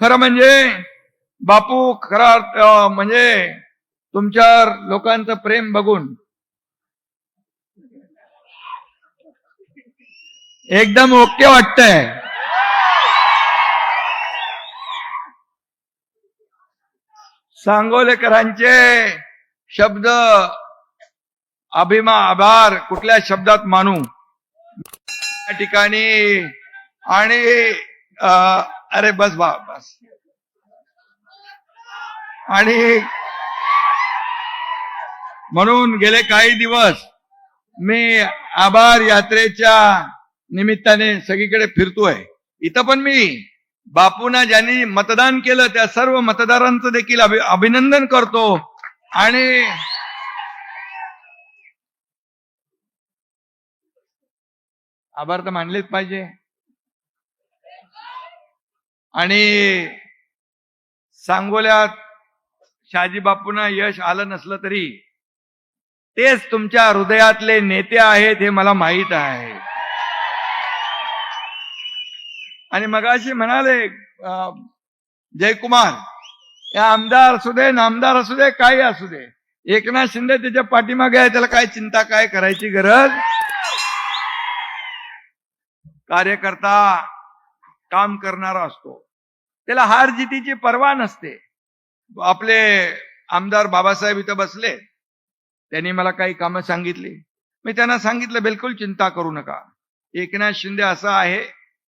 खरं म्हणजे बापू खरा अर्थ म्हणजे तुमच्यावर लोकांचं प्रेम बघून. एकदम ओके वाटतंय. सांगोलेकरांचे शब्द अभिमा आभार कुठल्या शब्दात मानू? या ठिकाणी आणि अं, अरे बस बा बस. आणि म्हणून गेले काही दिवस मी आभार यात्रेच्या निमित्ताने सगळीकडे फिरतोय. इथं पण मी बापूना ज्यांनी मतदान केलं त्या सर्व मतदारांचं देखील अभि- अभिनंदन करतो. आणि आभार तर मानलेच पाहिजे. आणि सांगोल्यात शहाजी बापूंना यश आलं नसलं तरी तेच तुमच्या हृदयातले नेते आहेत हे मला माहीत आहे. आणि मगाशी म्हणाले जयकुमार या आमदार असू दे नामदार असू दे काही असू दे. एकनाथ शिंदे त्याच्या पाठीमागे आहे त्याला काय चिंता काय करायची गरज? कार्यकर्ता काम करणारा असतो. त्याला हार जितीची पर्वा नसते. आपले आमदार बाबासाहेब इथं बसले. त्यांनी मला काही कामं सांगितली. मी त्यांना सांगितलं बिलकुल चिंता करू नका. एकनाथ शिंदे असा आहे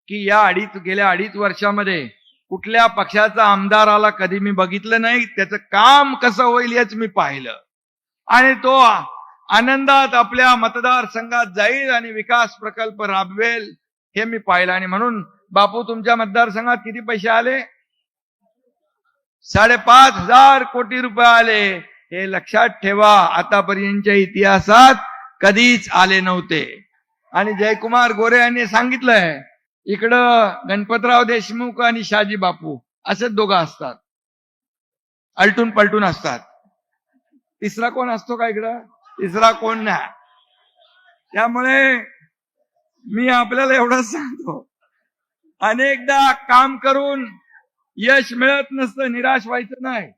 की या अडीच गेल्या अडीच वर्षामध्ये कुठल्या पक्षाचा आमदार आला कधी मी बघितलं नाही त्याचं काम कसं होईल हेच मी पाहिलं. आणि तो आनंदात आपल्या मतदारसंघात जाईल आणि विकास प्रकल्प राबवेल हे मी पाहिलं. आणि म्हणून बापू तुमच्या मतदारसंघात किती पैसे आले? साडेपाच हजार कोटी रुपये आले. हे लक्षात ठेवा आतापर्यंतच्या इतिहासात कधीच आले नव्हते. आणि जयकुमार गोरे यांनी सांगितलंय इकडं गणपतराव देशमुख आणि शाजी बापू असेच दोघं असतात. अलटून पलटून असतात. तिसरा कोण असतो का इकडं? तिसरा कोण नाही. त्यामुळे मी आपल्याला एवढंच सांगतो. अनेकदा काम करून यश मिळत नसतं निराश व्हायचं नाही.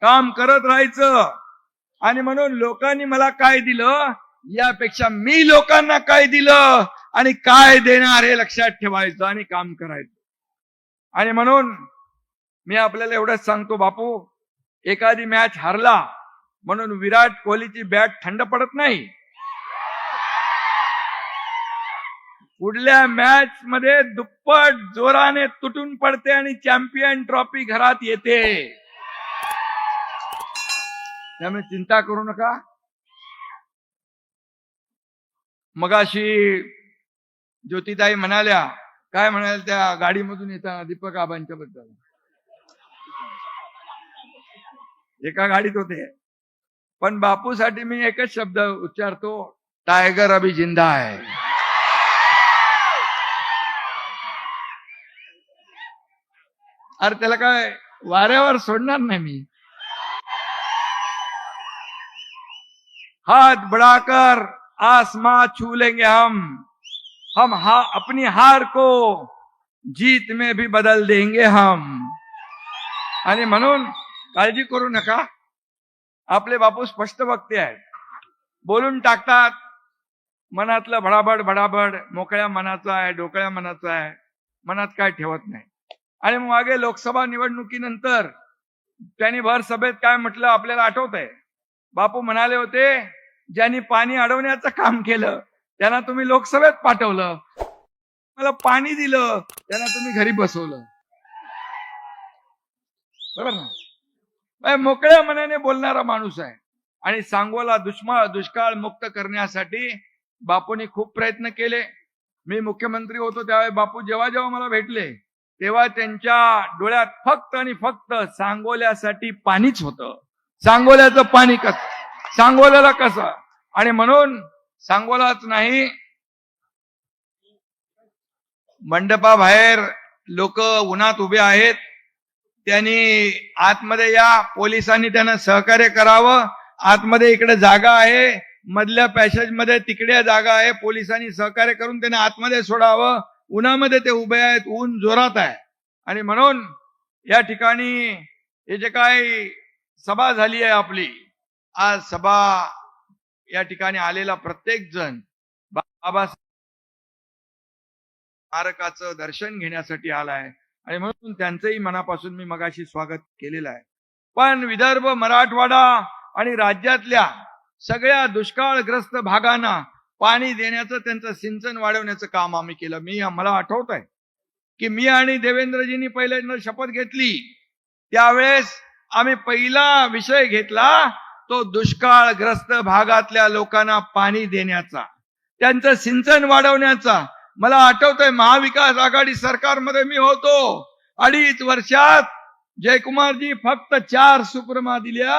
काम करत राहायचं. आणि म्हणून लोकांनी मला काय दिलं? यापेक्षा मी लोकांना काय दिलं? आणि काय देणार हे लक्षात ठेवायचं आणि काम करायचं. आणि म्हणून मी आपल्याला एवढंच सांगतो बापू एखादी मॅच हरला म्हणून विराट कोहलीची बॅट थंड पडत नाही. पुढल्या मॅच मध्ये दुप्पट जोराने तुटून पडते आणि चॅम्पियन ट्रॉफी घरात येते. त्यामुळे चिंता करू नका. मगाशी ज्योतिताई म्हणाल्या काय म्हणाल्या त्या गाडीमधून येताना दीपक आबांच्या बद्दल? एका गाडीत होते. पण बापूसाठी मी एकच शब्द उच्चारतो टायगर अभि जिंदा आहे. अरे त्याला काय वाऱ्यावर सोडणार नाही मी. हाथ बढ़ाकर आसमां छू लेंगे हम. हम हा अपनी हार को जीत में भी बदल देंगे हम. आणि म्हणून काळजी करू नका. आपले बापू स्पष्ट वक्ते आहेत. बोलून टाकतात. मनातलं भडाभड भडाभड मोकळ्या मनाचं आहे डोकळ्या मनाचं आहे. मनात काय ठेवत नाही. आणि मग मागे लोकसभा निवडणुकीनंतर त्यांनी भर सभेत काय म्हटलं आपल्याला आठवत आहे बापू म्हणाले होते ज्यांनी पाणी अडवण्याचं काम केलं त्यांना तुम्ही लोकसभेत पाठवलं. मला पाणी दिलं त्यांना तुम्ही घरी बसवलं. बरोबर ना? मोकळ्या मनाने बोलणारा माणूस आहे. आणि सांगोला दुष्माळ दुष्काळ मुक्त करण्यासाठी बापूंनी खूप प्रयत्न केले. मी मुख्यमंत्री होतो त्यावेळी बापू जेव्हा जेव्हा मला भेटले तेव्हा त्यांच्या डोळ्यात फक्त आणि फक्त सांगोल्यासाठी पाणीच होतं. सांगोल्याचं पाणी कस? सांगोल्याला कसं? आणि म्हणून सांगोलाच नाही मंडपाबाहेर लोक उन्हात उभे आहेत. त्यांनी आतमध्ये या पोलिसांनी त्यांना सहकार्य करावं. आतमध्ये इकडे जागा आहे मधल्या पॅसेजमध्ये तिकडे जागा आहे. पोलिसांनी सहकार्य करून त्यांना आतमध्ये सोडावं. उन्हामध्ये ते उभे आहेत ऊन जोरात आहे. आणि म्हणून या ठिकाणी हे जे काय सभा झाली आहे आपली आज सभा या ठिकाणी आलेला प्रत्येक जण बाबा स्मारकाचं दर्शन घेण्यासाठी आलाय आणि म्हणून त्यांचंही मनापासून मी मगाशी स्वागत केलेलं आहे. पण विदर्भ मराठवाडा आणि राज्यातल्या सगळ्या दुष्काळग्रस्त भागांना पाणी देण्याचं त्यांचं सिंचन वाढवण्याचं काम आम्ही केलं. मी मला आठवत आहे की मी आणि देवेंद्रजींनी पहिल्यांदा शपथ घेतली. त्यावेळेस आम्ही पहिला विषय घेतला तो दुष्काळग्रस्त भागातल्या लोकांना पाणी देण्याचा त्यांचं सिंचन वाढवण्याचा. मला आठवतंय महाविकास आघाडी सरकारमध्ये मी होतो. अडीच वर्षात जयकुमारजी फक्त चार सुप्रमा दिल्या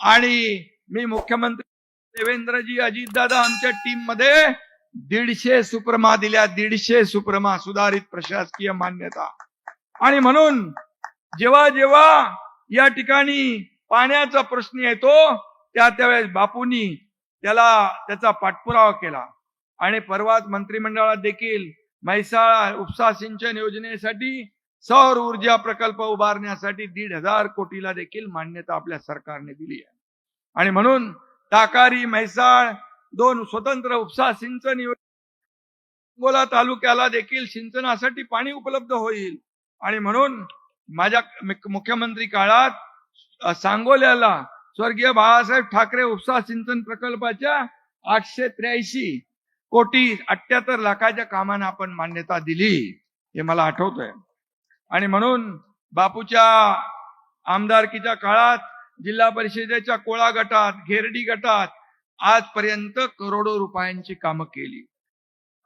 आणि मी मुख्यमंत्री देवेंद्रजी अजितदादा आमच्या टीममध्ये दीडशे सुप्रमा दिल्या. दीडशे सुप्रमा सुधारित प्रशासकीय मान्यता. आणि म्हणून जेव्हा जेव्हा या ठिकाणी पाण्याचा प्रश्न येतो त्या त्यावेळेस बापूंनी त्याला त्याचा पाठपुरावा केला. आणि परवाच मंत्रिमंडळात देखील म्हैसाळा उपसा सिंचन योजनेसाठी सौर ऊर्जा प्रकल्प उभारण्यासाठी दीड हजार कोटीला देखील मान्यता आपल्या सरकारने दिली आहे. आणि म्हणून टाकारी म्हैसाळ दोन स्वतंत्र उपसा सिंचन योजना तालुक्याला देखील सिंचनासाठी पाणी उपलब्ध होईल. आणि म्हणून माझ्या मुख्यमंत्री काळात सांगोल्याला स्वर्गीय बाळासाहेब ठाकरे उपसा सिंचन प्रकल्पाच्या आठशे त्र्याऐंशी कोटी अठ्याहत्तर लाखाच्या कामांना आपण मान्यता दिली हे मला आठवतंय. आणि म्हणून बापूच्या आमदारकीच्या काळात जिल्हा परिषदेच्या कोळा गटात घेरडी गटात आजपर्यंत करोडो रुपयांची कामं केली.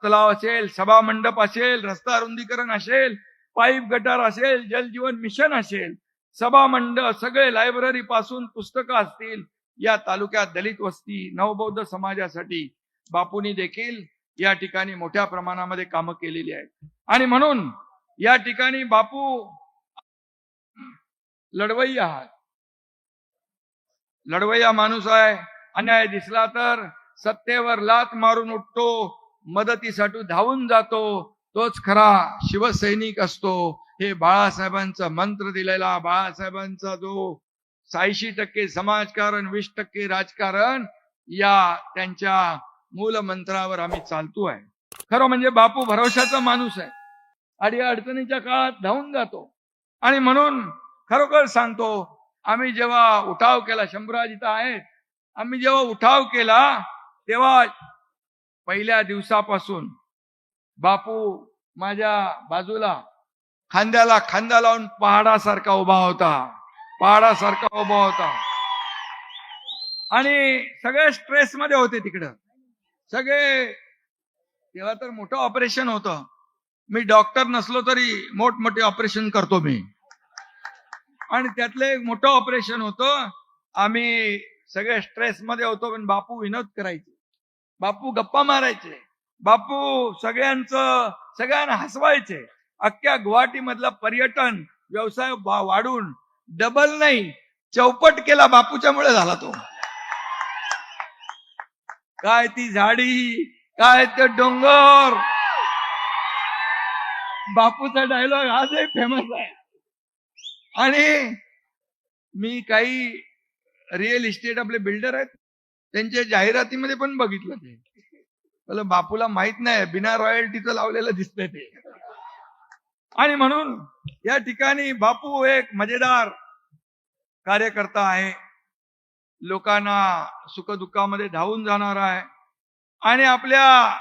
तलाव असेल सभा मंडप असेल रस्ता रुंदीकरण असेल पाईप गटार असेल जलजीवन मिशन असेल सभा मंडप सगळे लायब्ररी पासून पुस्तकं असतील या तालुक्यात दलित वस्ती नवबौद्ध समाजासाठी बापूंनी देखील या ठिकाणी मोठ्या प्रमाणामध्ये कामं केलेली आहेत. आणि म्हणून या ठिकाणी बापू लढवई आहात. लढवय्या माणूस आहे. अन्याय दिसला तर सत्तेवर लात मारून उठतो. मदतीसाठी धावून जातो. तोच खरा शिवसैनिक असतो. हे बाळासाहेबांचा मंत्र दिलेला बाळासाहेबांचा जो साईशी टक्के समाजकारण वीस टक्के राजकारण या त्यांच्या मूल मंत्रावर आम्ही चालतो आहे. खरं म्हणजे बापू भरोशाचा माणूस आहे. आणि अडचणीच्या काळात धावून जातो. आणि म्हणून खरोखर सांगतो आम्ही जेव्हा उठाव केला शंभूराज इथं आहेत आम्ही जेव्हा उठाव केला तेव्हा पहिल्या दिवसापासून बापू माझ्या बाजूला खांद्याला खांदा लावून पहाडासारखा उभा होता पहाडासारखा उभा होता. आणि सगळे स्ट्रेस मध्ये होते तिकडं. सगळे तेव्हा तर मोठं ऑपरेशन होतं. मी डॉक्टर नसलो तरी मोठमोठे ऑपरेशन करतो मी. आणि त्यातलं एक मोठं ऑपरेशन होतं. आम्ही सगळे स्ट्रेस मध्ये होतो पण बापू विनोद करायचे. बापू गप्पा मारायचे. बापू सगळ्यांचं सगळ्यांना हसवायचे. अख्ख्या गुवाहाटी मधला पर्यटन व्यवसाय वाढून डबल नाही चौपट केला बापूच्या मुळे झाला तो. काय ती झाडी काय ते डोंगर. बापूचा डायलॉग आजही फेमस आहे. आणि मी काही रिअल इस्टेट आपले बिल्डर आहेत त्यांच्या जाहिरातीमध्ये पण बघितलं ते. मला बापूला माहीत नाही बिना रॉयल्टीचं लावलेलं दिसतंय ते. आणि म्हणून या ठिकाणी बापू एक मजेदार कार्यकर्ता आहे. लोकांना सुखदुःखामध्ये धावून जाणार आहे. आणि आपल्या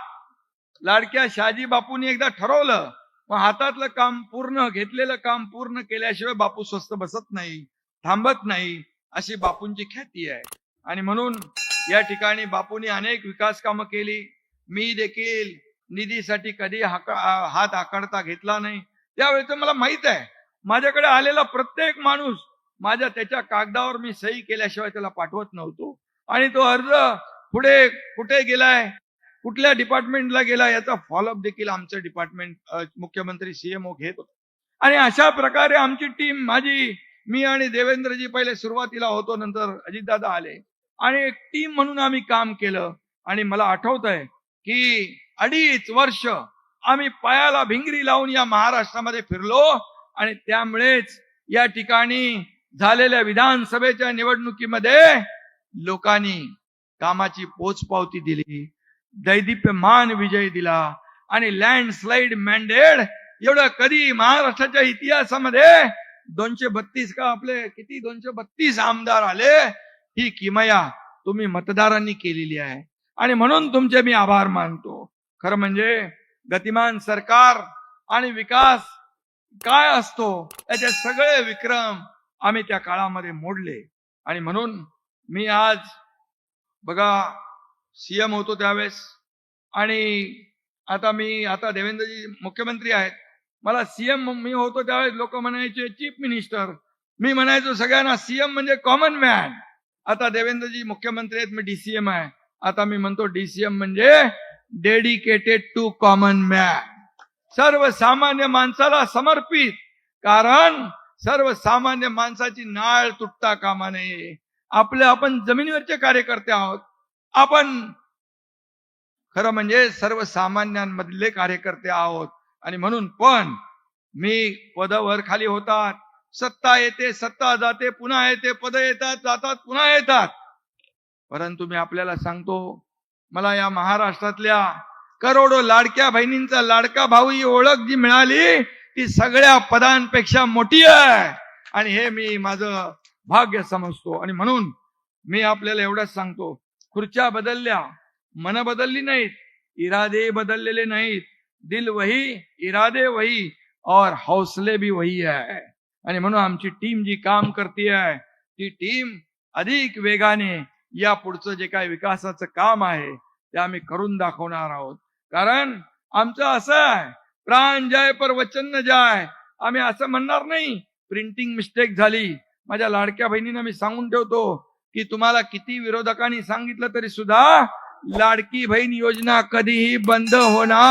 लाडक्या शाजी बापूंनी एकदा ठरवलं मग हातातलं काम पूर्ण घेतलेलं काम पूर्ण केल्याशिवाय बापू स्वस्त बसत नाही थांबत नाही अशी बापूंची ख्याती आहे. आणि म्हणून या ठिकाणी बापूंनी अनेक विकास कामं केली. मी देखील निधीसाठी कधी हात आकडता घेतला नाही. त्यावेळेच मला माहीत आहे माझ्याकडे आलेला प्रत्येक माणूस माझ्या त्याच्या कागदावर मी सही केल्याशिवाय त्याला पाठवत नव्हतो. आणि तो अर्ज पुढे कुठे गेलाय? कुठल्या डिपार्टमेंटला गेला याचा फॉलोअप देखील आमचं डिपार्टमेंट मुख्यमंत्री सीएमओ घेत होतो. आणि अशा प्रकारे आमची टीम माझी मी आणि देवेंद्रजी पहिले सुरुवातीला होतो नंतर अजितदादा आले. आणि एक टीम म्हणून आम्ही काम केलं. आणि मला आठवत आहे की अडीच वर्ष आम्ही पायाला भिंगरी लावून या महाराष्ट्रामध्ये फिरलो. आणि त्यामुळेच या ठिकाणी झालेल्या विधानसभेच्या निवडणुकीमध्ये लोकांनी कामाची पोचपावती दिली. दैदिप्यमान विजय दिला. आणि लँडस्लाइड मॅन्डेड एवढं कधी महाराष्ट्राच्या इतिहासामध्ये दोनशे बत्तीस का आपले किती? दोनशे बत्तीस आमदार आले ही किमया तुम्ही मतदारांनी केलेली आहे. आणि म्हणून तुमचे मी आभार मानतो. खरं म्हणजे गतिमान सरकार आणि विकास काय असतो याचे सगळे विक्रम आम्ही त्या काळामध्ये मोडले. आणि म्हणून मी आज बघा सीएम होतो त्यावेळेस. आणि आता मी आता देवेंद्रजी मुख्यमंत्री आहेत. मला सीएम मी होतो त्यावेळेस लोक म्हणायचे चीफ मिनिस्टर मी म्हणायचो सगळ्यांना सीएम म्हणजे कॉमन मॅन आता देवेंद्रजी मुख्यमंत्री आहेत मी डीसीएम आहे. आता मी म्हणतो डीसीएम म्हणजे डेडिकेटेड टू कॉमन मॅन सर्वसामान्य माणसाला समर्पित. कारण सर्वसामान्य माणसाची नाळ तुटता कामा नये. आपले आपण जमिनीवरचे कार्यकर्ते आहोत. आपण खरं म्हणजे सर्वसामान्यांमधले कार्यकर्ते आहोत. आणि म्हणून पण मी पदावर खाली होतात. सत्ता येते सत्ता जाते पुन्हा येते पद येतात जातात पुन्हा येतात. परंतु मी आपल्याला सांगतो मला या महाराष्ट्रातल्या करोडो लाडक्या बहिणींचा लाडका भाऊ ही ओळख जी मिळाली ती सगळ्या पदांपेक्षा मोठी आहे. आणि हे मी माझं भाग्य समजतो. आणि म्हणून मी आपल्याला एवढंच सांगतो खुर्च्या बदलल्या मन बदलली नाहीत इरादे बदललेले नाहीत. दिल वही इरादे वही और हौसले भी वही आहे आणि म्हणून आमची टीम जी काम करते आहे ती टीम अधिक वेगाने या पुढचं जे काय विकासाचं काम आहे ते आम्ही करून दाखवणार आहोत. कारण आमचं असं आहे प्राण जाय पर वचन न जाय. आम्ही असं म्हणणार नाही प्रिंटिंग मिस्टेक झाली. माझ्या लाडक्या बहिणींना मी सांगून ठेवतो की तुम्हाला किती विरोधकांनी सांगितलं तरी सुद्धा लाडकी बहीण योजना कधीही बंद होणार